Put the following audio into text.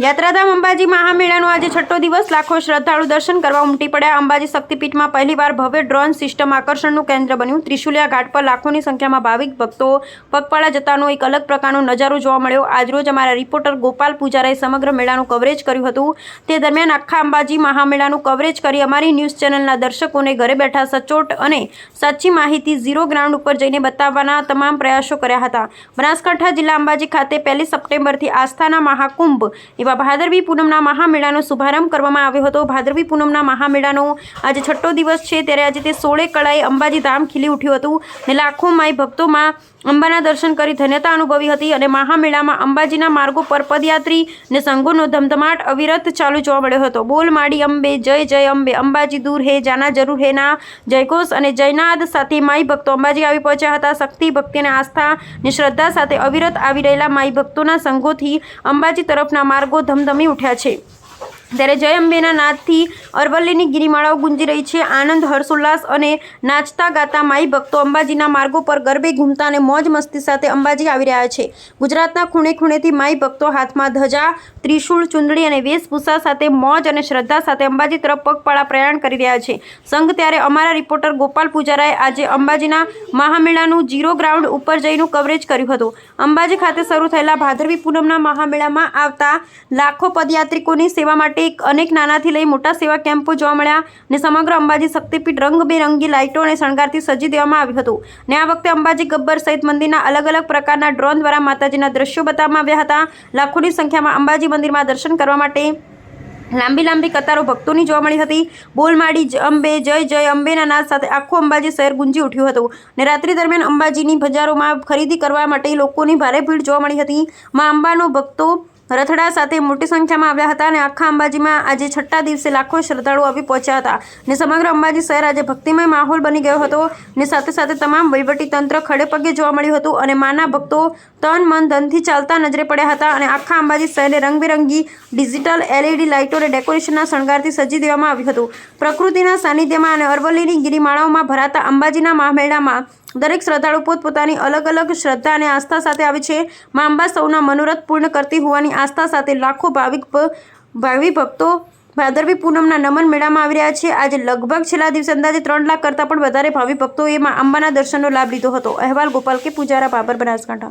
યાત્રાધામ અંબાજી મહામેળાનો આજે છઠ્ઠો દિવસ. લાખો શ્રદ્ધાળુ દર્શન કરવા ઉમટી પડ્યા. અંબાજી શક્તિપીઠમાં પહેલીવાર ભવ્ય ડ્રોન સિસ્ટમ આકર્ષણનું કેન્દ્ર બન્યું. ત્રિશુલિયા ઘાટ પર લાખોની સંખ્યામાં ભાવિક ભક્તો પગપાળા જતાનો એક અલગ પ્રકારનો નજારો જોવા મળ્યો. આજરોજ અમારા રિપોર્ટર ગોપાલ પૂજારાએ સમગ્ર મેળાનું કવરેજ કર્યું હતું. તે દરમિયાન આખા અંબાજી મહામેળાનું કવરેજ કરી અમારી ન્યૂઝ ચેનલના દર્શકોને ઘરે બેઠા સચોટ અને સાચી માહિતી ઝીરો ગ્રાઉન્ડ ઉપર જઈને બતાવવાના તમામ પ્રયાસો કર્યા હતા. બનાસકાંઠા જિલ્લા અંબાજી ખાતે પહેલી સપ્ટેમ્બરથી આસ્થાના મહાકુંભ એવા ભાદરવી પૂનમના મહામેળાનો શુભારંભ કરવામાં આવ્યો હતો. ભાદરવી પૂનમના મહામેળાનો આજે છઠ્ઠો દિવસ છે. ત્યારે આજે તે સોળે કળાએ અંબાજી ધામ ખીલી ઉઠ્યું હતું ને લાખો માય ભક્તોમાં અંબાના દર્શન કરી ધન્યતા અનુભવી હતી અને મહામેળામાં અંબાજીના માર્ગો પર પદયાત્રી ને સંઘોનો ધમધમાટ અવિરત ચાલુ જોવા મળ્યો હતો. બોલ માડી અંબે, જય જય અંબે, અંબાજી દૂર હે, જાના જરૂર હે ના, જયઘોષ અને જયનાદ સાથે માઈ ભક્તો અંબાજી આવી પહોંચ્યા હતા. શક્તિ, ભક્તિ અને આસ્થા ને શ્રદ્ધા સાથે અવિરત આવી રહેલા માઈ ભક્તોના સંઘોથી અંબાજી તરફના માર્ગો ધમધમી ઉઠ્યા છે. ત્યારે જય અંબેના નાદથી અરવલ્લીની ગિરિમાળાઓ ગુંજી રહી છે, આનંદ, હર્ષોલ્લાસ અને નાચતા ગાતા માઈ ભક્તો અંબાજીના માર્ગો પર ગરબે ઘૂમતા અને મોજ મસ્તી સાથે અંબાજી આવી રહ્યા છે. ગુજરાતના ખૂણે ખૂણેથી માઈ ભક્તો હાથમાં ધજા, ત્રિશૂળ, ચુંદડી અને વેશભૂષા સાથે મોજ અને શ્રદ્ધા સાથે અંબાજી તરફ પગપાળા પ્રયાણ કરી રહ્યા છે. સંઘ ત્યારે અમારા રિપોર્ટર ગોપાલ પૂજારાએ આજે અંબાજીના મહામેળાનું જીરો ગ્રાઉન્ડ ઉપર જઈનું કવરેજ કર્યું હતું. અંબાજી ખાતે શરૂ થયેલા ભાદરવી પૂનમના મહામેળામાં આવતા લાખો પદયાત્રિકોની સેવા માટે એક અનેક નાનાથી લઈ મોટા સેવા કેમ્પો જોવા મળ્યા અને સમગ્ર અંબાજી શક્તિપીઠ રંગબેરંગી લાઇટો અને શણગારથી સજી દેવામાં આવ્યું હતું. ને આ વખતે અંબાજી ગબ્બર સહિત મંદિરના અલગ અલગ પ્રકારના ડ્રોન દ્વારા માતાજીના દ્રશ્યો બતાવવામાં આવ્યા હતા. લાખોની સંખ્યામાં અંબાજી મંદિરમાં દર્શન કરવા માટે લાંબી લાંબી કતારો ભક્તોની જોવા મળી હતી. બોલમાડી અંબે, જય જય, અંબેના નાદ સાથે આખું અંબાજી શહેર ગુંજી ઉઠ્યું હતું. ને રાત્રિ દરમિયાન અંબાજીની બજારોમાં ખરીદી કરવા માટે લોકોની ભારે ભીડ જોવા મળી હતી. માં અંબાનો ભક્તો રથડા સાથે મોટી સંખ્યામાં આવ્યા હતા અને આખા અંબાજીમાં આજે છઠ્ઠા દિવસે લાખો શ્રદ્ધાળુઓ આવી પહોંચ્યા હતા. ને સમગ્ર અંબાજી શહેર આજે ભક્તિમય માહોલ બની ગયો હતો ને સાથે સાથે તમામ તંત્ર ખડે પગે જોવા મળ્યું હતું અને માના ભક્તો તન મન ધનથી ચાલતા નજરે પડ્યા હતા અને આખા અંબાજી શહેરને રંગબેરંગી ડિજિટલ એલઈડી લાઇટો અને ડેકોરેશનના શણગારથી સજી દેવામાં આવ્યું હતું. પ્રકૃતિના સાનિધ્યમાં અને અરવલ્લીની ગિરિમાળાઓમાં ભરાતા અંબાજીના મહામેળામાં દરેક શ્રદ્ધાળુ પોતપોતાની અલગ અલગ શ્રદ્ધા અને આસ્થા સાથે આવે છે. મા અંબા સૌના મનોરથ પૂર્ણ કરતી હોવાની આસ્થા સાથે લાખો ભાવિક ભાવિ ભક્તો ભાદરવી પૂનમના નમન મેળામાં આવી રહ્યા છે. આજે લગભગ છેલ્લા દિવસે અંદાજે ત્રણ લાખ કરતાં પણ વધારે ભાવિ ભક્તોએ મા અંબાના દર્શનનો લાભ લીધો હતો. અહેવાલ ગોપાલ કે પૂજારા બાબર બનાસકાંઠા.